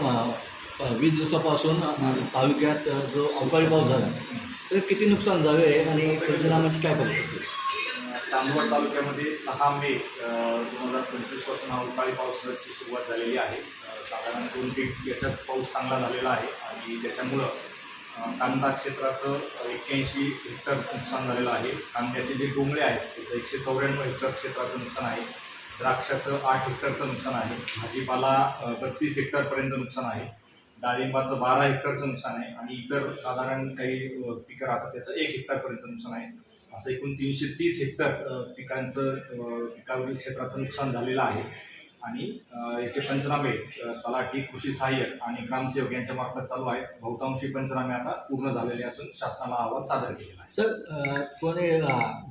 वीस दिवसापासून तालुक्यात जो अवकाळी पाऊस झाला तर किती नुकसान झाले आणि पंचनाम्याची काय परिस्थिती चांदवड तालुक्यामध्ये सहा मे दोन हजार पंचवीसपासून अवकाळी पावसाची सुरुवात झालेली आहे. साधारण दोन फीट याच्यात पाऊस चांगला झालेला आहे आणि त्याच्यामुळं कांदा क्षेत्राचं एक्क्याऐंशी हेक्टर नुकसान झालेलं आहे. कांद्याचे जे डोंगळे आहेत त्याचं एकशे चौऱ्याण्णव हेक्टर क्षेत्राचं नुकसान आहे. द्राक्षाचं आठ हेक्टरचं नुकसान आहे. भाजीपाला बत्तीस हेक्टरपर्यंत नुकसान आहे. डाळिंबाचं बारा हेक्टरचं नुकसान आहे आणि इतर साधारण काही पिकं राहतात त्याचं एक हेक्टरपर्यंतचं नुकसान आहे. असं एकूण तीनशे तीस हेक्टर पिकांचं पिकावरील क्षेत्राचं नुकसान झालेलं आहे. आणि याचे पंचनामे तलाठी कृषी सहाय्यक आणि ग्रामसेवक यांच्या मार्फत चालू आहेत. बहुतांशी पंचनामे आता पूर्ण झालेले असून शासनाला अहवाल सादर केलेला आहे. सर कोणी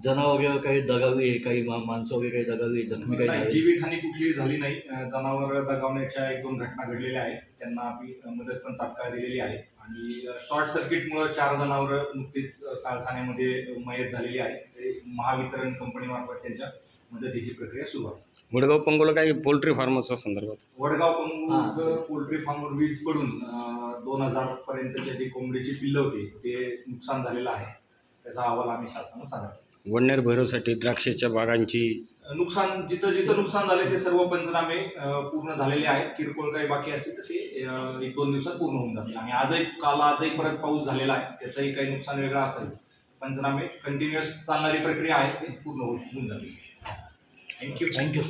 जनावर वगैरे काही दगावी काही माणसं वगैरे काही दगावी जखमी काही जीवितहानी कुठलीही झाली नाही. जनावर दगावण्याच्या एक दोन घटना घडलेल्या आहेत. त्यांना आम्ही मदत पण तात्काळ दिलेली आहे. आणि शॉर्ट सर्किटमुळे चार जनावर नुकतीच साळसाण्यामध्ये मयत झालेली आहे. ते महावितरण कंपनीमार्फत त्यांच्या मदतीची प्रक्रिया सुरू आहे. वडगाव पंगोला काही पोल्ट्री फार्मच्या संदर्भात? वडगाव. पंगूळ पोल्ट्री फार्मवर वीज पडून दोन हजार पर्यंतच्या जी कोंबडीची पिल्लं होती ते नुकसान झालेलं आहे. त्याचा अहवाल आम्ही शासनाला सादर केला. वन्यर भैरवसाठी द्राक्षाच्या बागांची नुकसान जिथं जिथं नुकसान झाले ते सर्व पंचनामे अ, पूर्ण झालेले आहेत. किरकोळ काही बाकी असतील तर ते अ, एक दोन दिवसात पूर्ण होऊन जातील. आणि आजही काल आजही परत पाऊस झालेला आहे. त्याचंही काही नुकसान वेगळं असेल. पंचनामे कंटिन्युअस चालणारी प्रक्रिया आहे ते पूर्ण होऊन होऊन जातील. thank you thank you.